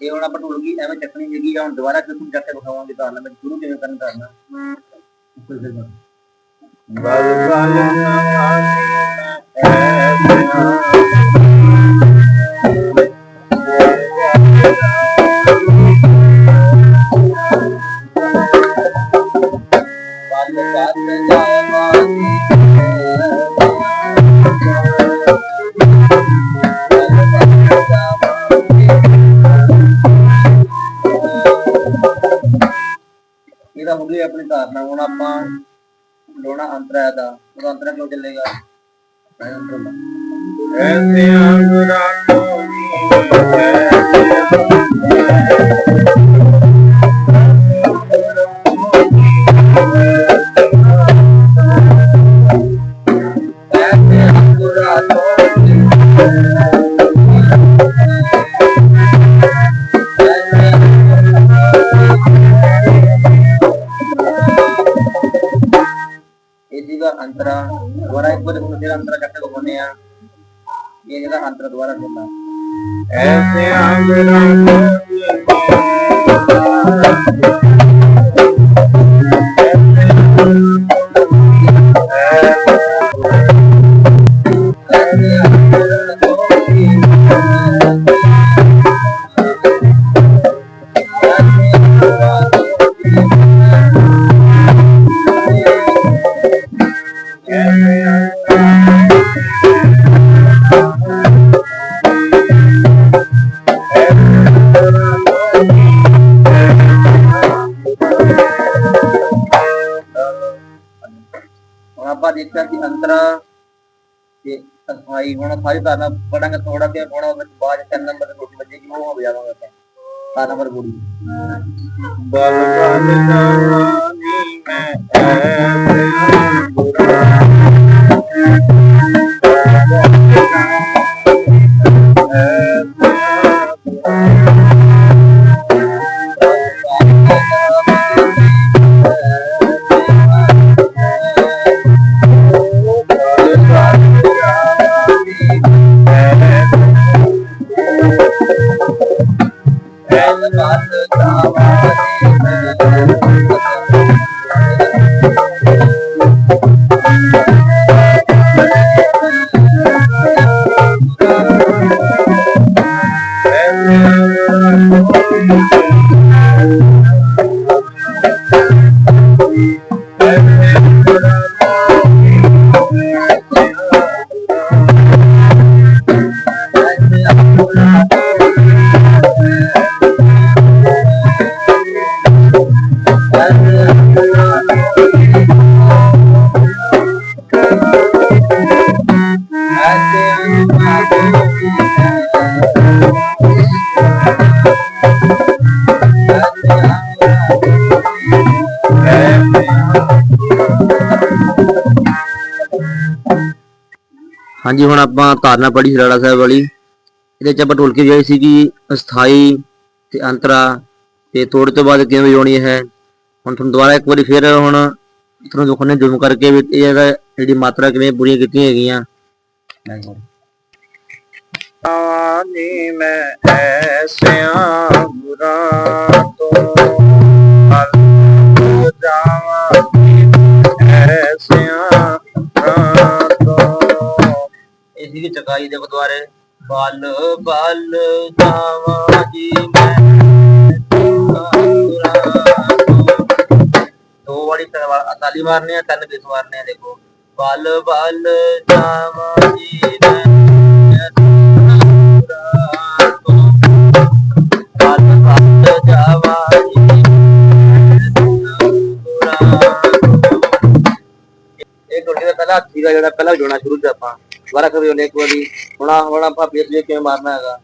ਇਹ ਹੁਣ ਆਪਾਂ ਢੋਲਕੀ ਐਵੇਂ ਚੱਕਣੀ ਹੈਗੀ ਆ ਹੁਣ ਦੁਬਾਰਾ ਕਿਉਂ ਚੱਕ ਕੇ ਵਿਖਾਵਾਂਗੇ ਤਾਂ ਮੈਂ ਸ਼ੁਰੂ ਕਿਵੇਂ ਕਰਨ ਕਰਨਾ ਉੱਪਰ ਫਿਰ ਬਸ। ਬਲ ਬਲ ਨਵਾਨੀ ਐਸਿਆ ਇਹਦਾ ਹੋ ਗਈ ਆਪਣੀ ਧਾਰਨਾ, ਹੁਣ ਆਪਾਂ ਲੋਣਾ ਅੰਤਰਾ ਦਾ ਉਹਦਾ ਅੰਤਰਾ ਕਿਉਂ ਚੱਲੇਗਾ? ਮੈਂ ਅੰਤਰਾ ਦਾ ਐਸਿਆ ਗੁਰਾਂ ਐਸੇ ਇਹ ਜਿਹੜਾ ਅੰਤਰਾ ਦੁਬਾਰਾ ਇੱਕ ਵਾਰ ਹੁਣ ਜਿਹੜਾ ਅੰਤਰਾ ਕੱਟ ਕੇ ਆਪਾਂ ਦੇਖਿਆ ਕਿ ਅੰਤਰਾ ਤੇ ਸਫ਼ਾਈ ਹੁਣ ਸਾਰੀ ਧਾਰਨਾ ਪੜਾਂਗੇ ਥੋੜਾ ਤੇ ਥੋੜਾ ਵਿੱਚ ਬਾਅਦ ਤਿੰਨ ਨੰਬਰ ਤੇ ਰੋਟੀ ਵੱਜੇਗੀ, ਉਹ ਹੋ ਜਾਵਾਂਗੇ ਆਪਾਂ। ਚਾਰ ਨੰਬਰ ਬੋੜੀ ਬਲ ਬਲ ਨਵਾਨੀ ਮੈਂ Yeah. ਹਾਂਜੀ, ਹੁਣ ਆਪਾਂ ਧਾਰਨਾ ਪੜੀ ਸਰਾੜਾ ਸਾਹਿਬ ਵਾਲੀ। ਇਹਦੇ ਚ ਆਪਾਂ ਢੋਲਕੀ ਜਾਈ ਸੀਗੀ, ਅਸਥਾਈ ਤੇ ਅੰਤਰਾ ਤੇ ਤੋੜ ਤੋਂ ਬਾਅਦ ਕਿਵੇਂ ਵਜਾਉਣੀ ਹੈ? ਹੁਣ ਤੁਹਾਨੂੰ ਦੁਬਾਰਾ ਇੱਕ ਵਾਰੀ ਫਿਰ ਹੁਣ ਤੁਹਾਨੂੰ ਦੁਖਨੇ ਜ਼ੂਮ ਕਰਕੇ ਵੀ ਇਹਦਾ ਜਿਹੜੀ ਮਾਤਰਾ ਕਿਵੇਂ ਪੂਰੀਆਂ ਕੀਤੀਆਂ ਹੈਗੀਆਂ ਨਵਾਨੀ ਮੈਂ ਐਸਿਆ ਗੁਰਾਂ ਤੋਂ ਬਲ ਜਾਵਾਂ ਐਸਿਆ ਗੁਰਾਂ ਤੋਂ। ਇਹ ਸੀਗੀ ਚਕਾਈ ਦੇ ਗੁਰਦੁਆਰੇ। ਬਲ ਬਲ ਜਾਵਾਂ ਜੀ ਮੈਂ ਦੋ ਵਾਰੀ ਤਲਵਾਰ- ਤਾਲੀ ਮਾਰਨੇ ਆ ਤਿੰਨ ਬਿਸ ਮਾਰਨੇ ਆ ਦੇਖੋ। ਬਲ ਬਲ ਜਾਵਾਂ ਜੀ ਮੈਂ ਦਾ ਪਹਿਲਾ ਹੱਥੀ ਦਾ ਜਿਹੜਾ ਪਹਿਲਾਂ ਜੋਣਾ ਸ਼ੁਰੂ ਚ ਆਪਾਂ। ਦੁਬਾਰਾ ਕਰੀ ਉਹਨੇ ਇੱਕ ਵਾਰੀ ਹੁਣ ਹੁਣ ਆਪਾਂ ਫੇਰ ਜੇ ਕਿਵੇਂ ਮਾਰਨਾ ਹੈਗਾ।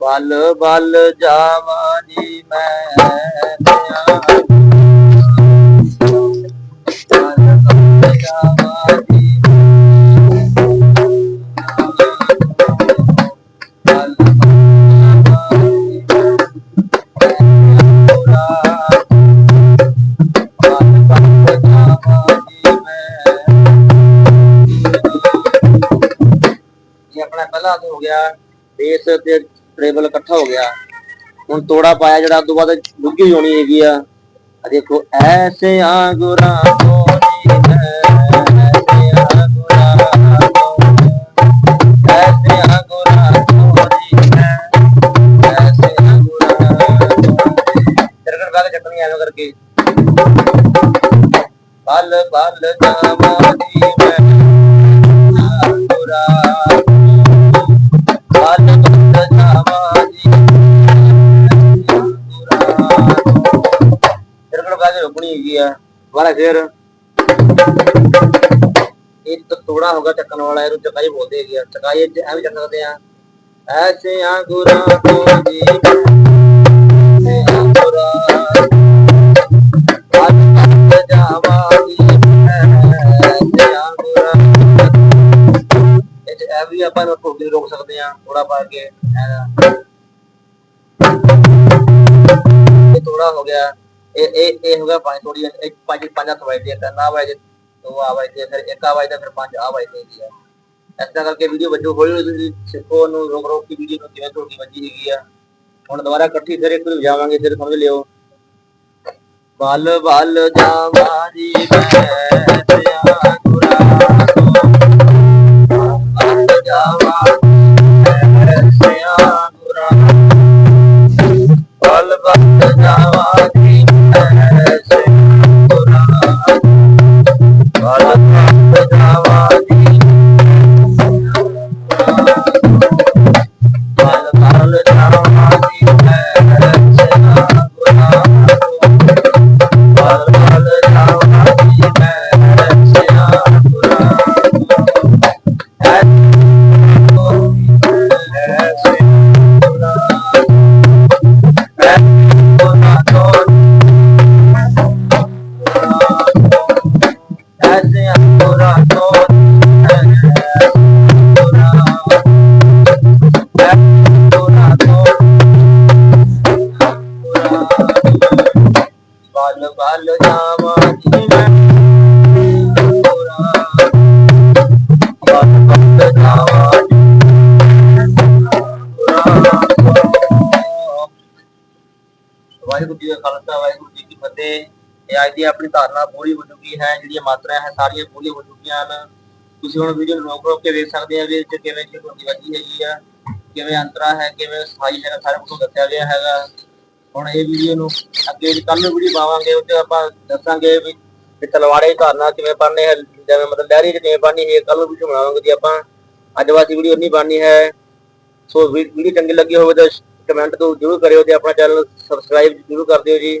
ਬਲ ਬਲ ਜਾਵਾਂ ਮੈਂ ਪਿਆ ਬਲ ਬਲ ਜਾਵਾਂ ਗਿਆ ਬੇਸ ਤੇ ਟੇਬਲ ਇਕੱਠਾ ਹੋ ਗਿਆ। ਹੁਣ ਤੋੜਾ ਪਾਇਆ ਜਿਹੜਾ ਤੋਂ ਬਾਅਦ ਡੁੱਗੀ ਹੋਣੀ ਹੈਗੀ ਆ। ਆ ਦੇਖੋ, ਐਸੇ ਆਂਗੁਰਾਂ ਤੋੜੀ ਹੈ, ਐਸੇ ਆਂਗੁਰਾਂ ਤੋੜੀ ਐਸੇ ਆਂਗੁਰਾਂ ਤਿਰਕਣ ਹੈਗੀ ਆ। ਦੁਬਾਰਾ ਫੇਰ ਇਹ ਤੋੜਾ ਹੋਗਾ ਚੱਕਣ ਵਾਲਾ, ਇਹਨੂੰ ਚਕਾਈ ਬੋਲਦੇ ਹੈਗੇ ਆ। ਚਕਾਈ ਚ ਐਵੇਂ ਚੱਕ ਸਕਦੇ ਆ। ਐਸੇ ਆਂਗੁਰਾਂ ਤੋਂ ਜੀ ਐਸੇ ਆਂਗੁਰਾਂ ਅੱਜ ਇਹ ਚ ਵੀ ਆਪਾਂ ਨੂੰ ਠੋਕੀ ਰੋਕ ਸਕਦੇ ਆ ਥੋੜਾ ਪਾ ਕੇ ਇਹ ਥੋੜਾ ਹੋ ਗਿਆ। ਇਹ ਇਹ ਹੋ ਗਿਆ ਪੰਜ ਥੋੜੀ ਇੱਕ ਪੰਜ ਪੰਜ ਹੱਥ ਵਜਦੇ ਆ ਨਾ ਵਜਦੇ, ਦੋ ਆ ਵਜਦੇ, ਫਿਰ ਇੱਕ ਆ ਵਜਦਾ, ਫਿਰ ਪੰਜ ਆ ਵਜਦੇ ਹੈਗੀ ਆ। ਇਸ ਤਰ੍ਹਾਂ ਕਰਕੇ ਵੀਡੀਓ ਵੱਜੋ, ਹੌਲੀ ਹੌਲੀ ਤੁਸੀਂ ਸਿੱਖੋ ਨੂੰ ਰੋਕ ਰੋਕ ਕੇ ਵੀਡੀਓ ਨੂੰ ਕਿਵੇਂ ਤੁਹਾਡੀ ਵੱਜੀ ਹੈਗੀ ਆ। ਹੁਣ ਦੁਬਾਰਾ ਇਕੱਠੀ ਫਿਰ ਇੱਕ ਵਾਰੀ ਵਜਾਵਾਂਗੇ, ਫਿਰ ਸਮਝ ਲਿਓ। ਬਲ ਬਲ ਜਾਵਾਂ ਜੀ ਮੈਂ। ਜੀ ਅੱਜ ਦੀ ਆਪਣੀ ਧਾਰਨਾ ਪੂਰੀ ਹੋ ਚੁੱਕੀ ਹੈ, ਜਿਹੜੀਆਂ ਮਾਤਰਾ ਹੈ, ਸਾਰੀਆਂ ਪੂਰੀਆਂ ਹੋ ਚੁੱਕੀਆਂ ਹਨ। ਤੁਸੀਂ ਹੁਣ ਵੀਡੀਓ ਨੂੰ ਰੋਕ ਰੋਕ ਕੇ ਵੇਖ ਸਕਦੇ ਆ ਵੀ ਇਹ ਕਿਵੇਂ ਕੀ ਤੁਹਾਡੀ ਵੱਜੀ ਹੈਗੀ ਆ, ਕਿਵੇਂ ਅੰਤਰਾ ਹੈ, ਕਿਵੇਂ ਸਫ਼ਾਈ ਹੈਗਾ, ਸਾਰਾ ਕੁਝ ਦੱਸਿਆ ਗਿਆ ਹੈਗਾ। ਹੁਣ ਇਹ ਵੀਡੀਓ ਨੂੰ ਅੱਗੇ ਕੱਲ ਨੂੰ ਵੀਡੀਓ ਪਾਵਾਂਗੇ ਉੱਤੇ ਆਪਾਂ ਦੱਸਾਂਗੇ ਵੀ ਵੀ ਤਲਵਾੜੇ ਧਾਰਨਾ ਕਿਵੇਂ ਪੜਨੇ ਹੈ, ਜਿਵੇਂ ਮਤਲਬ ਲਹਿਰੀ ਕਿਵੇਂ ਪੜਨੀ ਹੈ ਕੱਲ ਨੂੰ ਵੀਡੀਓ ਬਣਾਵਾਂਗੇ ਜੀ ਆਪਾਂ। ਅੱਜ ਵਾਸੀ ਵੀਡੀਓ ਨਹੀਂ ਬਣਨੀ ਹੈ। ਸੋ ਵੀਡੀਓ ਚੰਗੀ ਲੱਗੀ ਹੋਵੇ ਤਾਂ ਕਮੈਂਟ ਤੋਂ ਜ਼ਰੂਰ ਕਰਿਓ ਤੇ ਆਪਣਾ ਚੈਨਲ ਸਬਸਕ੍ਰਾਈਬ ਜ਼ਰੂਰ ਕਰ ਦਿਓ ਜੀ।